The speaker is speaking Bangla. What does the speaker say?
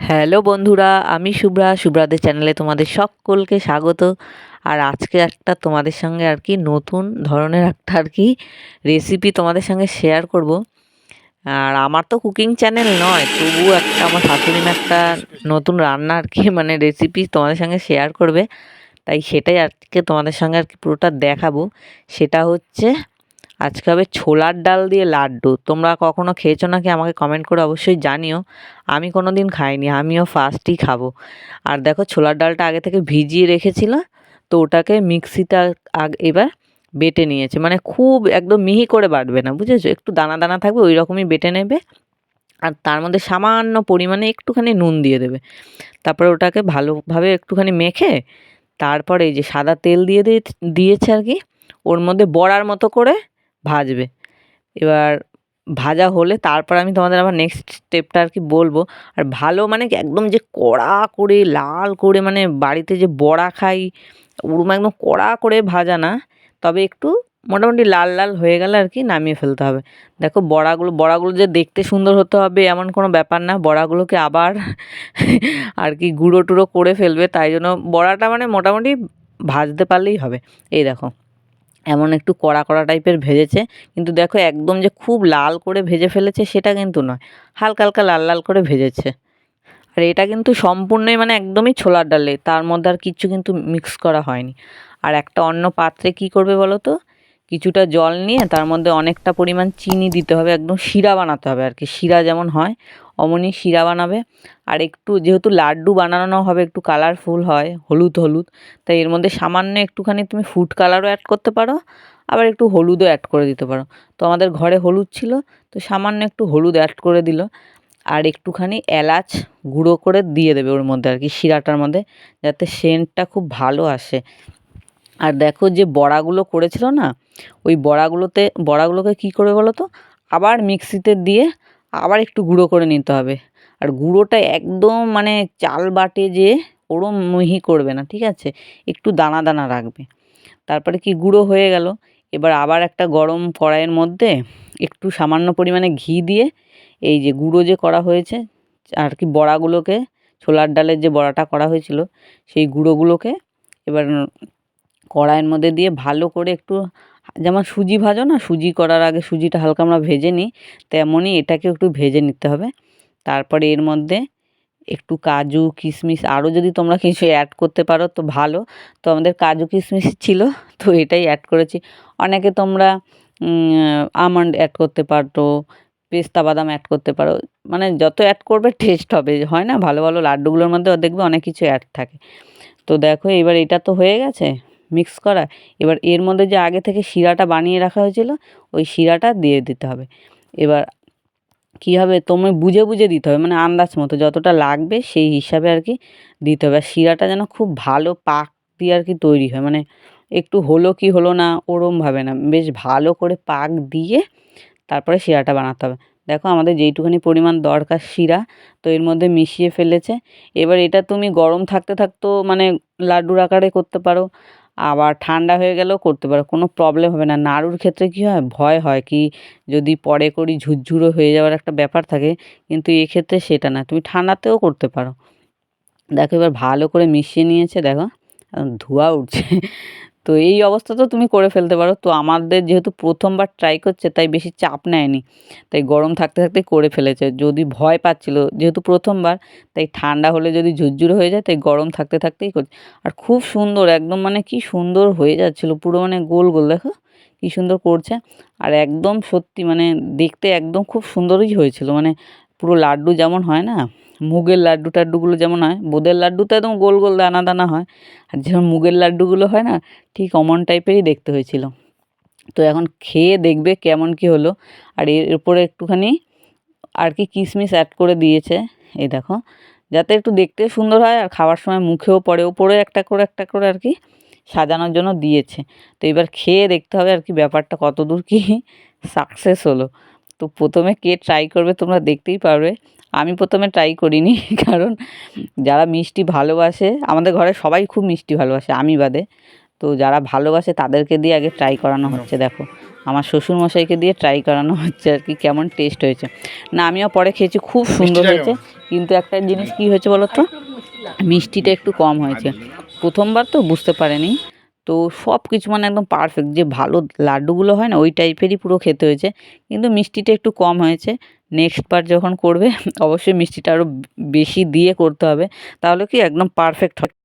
হ্যালো বন্ধুরা, আমি শুভ্রা। শুভ্রাদের চ্যানেলে তোমাদের সকলকে স্বাগত। আর আজকে একটা তোমাদের সঙ্গে আর কি নতুন ধরনের একটা আর কি রেসিপি তোমাদের সঙ্গে শেয়ার করব। আর আমার তো কুকিং চ্যানেল নয় তবু একটা আমার শাশুড়ি একটা নতুন রান্না আর কি মানে রেসিপি তোমাদের সঙ্গে শেয়ার করবে। তাই সেটাই আজকে তোমাদের সঙ্গে আর কি পুরোটা দেখাবো। সেটা হচ্ছে আজকে হবে ছোলার ডাল দিয়ে লাড্ডু। তোমরা কখনো খেয়েছো নাকি আমাকে কমেন্ট করে অবশ্যই জানিও। আমি কোনো দিন খাইনি, আমিও ফার্স্টই খাব। আর দেখো ছোলার ডালটা আগে থেকে ভিজিয়ে রেখেছিল, তো ওটাকে মিক্সিতে আগ এবার বেটে নিয়েছে। মানে খুব একদম মিহি করে বাটবে না, বুঝেছ? একটু দানা দানা থাকবে, ওই রকমই বেটে নেবে। আর তার মধ্যে সামান্য পরিমাণে একটুখানি নুন দিয়ে দেবে। তারপরে ওটাকে ভালোভাবে একটুখানি মেখে, তারপরে এই যে সাদা তেল দিয়ে দিয়েছে আর কি, ওর মধ্যে বড়ার মতো করে ভাজবে। এবার ভাজা হলে তারপর আমি তোমাদের আবার নেক্সট স্টেপটা আর কি বলব। আর ভালো মানে একদম যে কড়া করে, লাল করে মানে বাড়িতে যে বড়া খাই, ওরম একদম কড়া করে ভাজা না, তবে একটু মোটামুটি লাল লাল হয়ে গেলে আর কি নামিয়ে ফেলতে হবে। দেখো বড়াগুলো বড়াগুলো যে দেখতে সুন্দর হতে হবে এমন কোনো ব্যাপার না, বড়াগুলোকে আবার আর কি গুঁড়ো টুড়ো করে ফেলবে, তাই জন্য বড়াটা মানে মোটামুটি ভাজতে পারলেই হবে। এই দেখো। এমন একটু কড়া কড়া টাইপের ভেজেছে। কিন্তু দেখো একদম যে খুব লাল করে ভেজে ফেলেছে সেটা কিন্তু নয়, হালকা হালকা লাল লাল করে ভেজেছে। আর এটা কিন্তু সম্পূর্ণই মানে একদমই ছোলার ডালে, তার মধ্যে আর কিচ্ছু কিন্তু মিক্স করা হয়নি। আর একটা অন্য পাত্রে কি করবে বলো তো? কিছুটা জল নিয়ে তার মধ্যে অনেকটা পরিমাণ চিনি দিতে হবে, একদম শিরা বানাতে হবে আর কি, শিরা যেমন হয় অমনি শিরা বানাবে। আর একটু যেহেতু লাড্ডু বানানো হবে, একটু কালারফুল হয়, হলুদ হলুদ, তাই এর মধ্যে সামান্য একটুখানি তুমি ফুড কালারও অ্যাড করতে পারো, আবার একটু হলুদও অ্যাড করে দিতে পারো। তো আমাদের ঘরে হলুদ ছিল, তো সামান্য একটু হলুদ অ্যাড করে দিল। আর একটুখানি এলাচ গুঁড়ো করে দিয়ে দেবে ওর মধ্যে আর কি, শিরাটার মধ্যে, যাতে সেন্টটা খুব ভালো আসে। আর দেখো যে বড়াগুলো করেছিল না, ওই বড়াগুলোতে, বড়াগুলোকে কী করবে বলো তো? আবার মিক্সিতে দিয়ে আবার একটু গুঁড়ো করে নিতে হবে। আর গুঁড়োটা একদম মানে চাল বাটে যে ওরম মিহি করবে না, ঠিক আছে? একটু দানা দানা রাখবে। তারপরে কি গুঁড়ো হয়ে গেল? এবার আবার একটা গরম কড়াইয়ের মধ্যে একটু সামান্য পরিমাণে ঘি দিয়ে এই যে গুঁড়ো যে করা হয়েছে, আর কি বড়াগুলোকে, ছোলার ডালের যে বড়াটা করা হয়েছিল, সেই গুঁড়োগুলোকে এবার কড়াইয়ের মধ্যে দিয়ে ভালো করে একটু যেমন সুজি ভাজো না, সুজি করার আগে সুজিটা হালকা আমরা ভেজে নিই তেমনই এটাকে একটু ভেজে নিতে হবে। তারপরে এর মধ্যে একটু কাজু, কিশমিশ আরও যদি তোমরা কিছু অ্যাড করতে পারো তো ভালো। তো আমাদের কাজু, কিশমিশ ছিল, তো এটাই অ্যাড করেছি। অনেকে তোমরা আমন্ড অ্যাড করতে পারো, পেস্তা বাদাম অ্যাড করতে পারো মানে যত অ্যাড করবে টেস্ট হবে, হয় না? ভালো ভালো লাড্ডুগুলোর মধ্যে দেখবে অনেক কিছু অ্যাড থাকে। তো দেখো এবার এটা তো হয়ে গেছে? মিক্স করা, এবার এর মধ্যে যে আগে থেকে শিরাটা বানিয়ে রাখা হয়েছিল, ওই শিরাটা দিয়ে দিতে হবে। এবার কী হবে তুমি বুঝে বুঝে দিতে হবে মানে আন্দাজ মতো, যতটা লাগবে সেই হিসাবে আর কি দিতে হবে। আর শিরাটা যেন খুব ভালো পাক দিয়ে আর কি তৈরি হয় মানে একটু হলো কি হলো না ওরমভাবে না, বেশ ভালো করে পাক দিয়ে তারপরে শিরাটা বানাতে হবে। দেখো আমাদের যেইটুখানি পরিমাণ দরকার শিরা, তো এর মধ্যে মিশিয়ে ফেলেছে। এবার এটা তুমি গরম থাকতে থাকতেও মানে লাড্ডুর আকারে করতে পারো আবার ঠান্ডা হয়ে গেলেও করতে পারো, কোনো প্রবলেম হবে না। নাড়ুর ক্ষেত্রে কী হয়? ভয় হয় কি যদি পরে করি ঝুরঝুরো হয়ে যাওয়ার একটা ব্যাপার থাকে, কিন্তু এক্ষেত্রে সেটা না। তুমি ঠান্ডাতেও করতে পারো। দেখো এবার ভালো করে মিশিয়ে নিয়েছে, দেখো। ধোয়া উঠছে। তো এই অবস্থা তো তুমি করে ফেলতে পারো। তো আমাদের যেহেতু প্রথমবার ট্রাই করছে, তাই বেশি চাপ নেয়নি। তাই গরম থাকতে থাকতে করে ফেলেছে। যদি ভয় পাচ্ছিল, যেহেতু প্রথমবার, তাই ঠান্ডা হলে যদি ঝুরঝুরে হয়ে যায়, তাই গরম থাকতে থাকতেই করছে। আর খুব সুন্দর, একদম মানে কি সুন্দর হয়ে যাচ্ছিল। পুরো মানে গোল গোল, দেখো কী সুন্দর করছে। আর একদম সত্যি মানে দেখতে একদম খুব সুন্দরই হয়েছিল। মানে পুরো লাড্ডু যেমন হয় না মুগের লাড্ডু টাড্ডুগুলো যেমন হয়, বোঁদের লাড্ডু তো একদম গোল গোল দানা দানা হয়। আর যেমন মুগের লাড্ডুগুলো হয় না, ঠিক অমন টাইপেরই দেখতে হয়েছিল। তো এখন খেয়ে দেখবে কেমন কি হলো। আর এর উপরে একটুখানি আর কি কিশমিশ অ্যাড করে দিয়েছে। এই দেখো, যাতে একটু দেখতে সুন্দর হয় আর খাওয়ার সময় মুখেও পড়ে ওপরে একটা করে একটা করে আর কি সাজানোর জন্য দিয়েছে। তো এবার খেয়ে দেখতে হবে আর কি ব্যাপারটা কত দূর কি সাকসেস হলো। তো প্রথমে কে ট্রাই করবে তোমরা দেখতেই পারবে। আমি প্রথমে ট্রাই করিনি কারণ যারা মিষ্টি ভালোবাসে আমাদের ঘরে সবাই খুব মিষ্টি ভালোবাসে আমি বাদে। তো যারা ভালোবাসে তাদেরকে দিয়ে আগে ট্রাই করানো হচ্ছে দেখো। আমার শ্বশুরমশাইকে দিয়ে ট্রাই করানো হচ্ছে আর কি কেমন টেস্ট হয়েছে। না আমিও পরে খেয়েছি খুব সুন্দর হয়েছে কিন্তু একটা জিনিস কি হয়েছে বলো তো মিষ্টিটা একটু কম হয়েছে। প্রথমবার তো বুঝতে পারেনি। তো সব কিছু মানে একদম পারফেক্ট যে ভালো লাড্ডুগুলো হয় না, ওই টাইপেরই পুরো খেতে হয়েছে। কিন্তু মিষ্টিটা একটু কম হয়েছে। নেক্সট বার যখন করবে, অবশ্যই মিষ্টিটা আরও বেশি দিয়ে করতে হবে। তাহলে কি একদম পারফেক্ট হয়।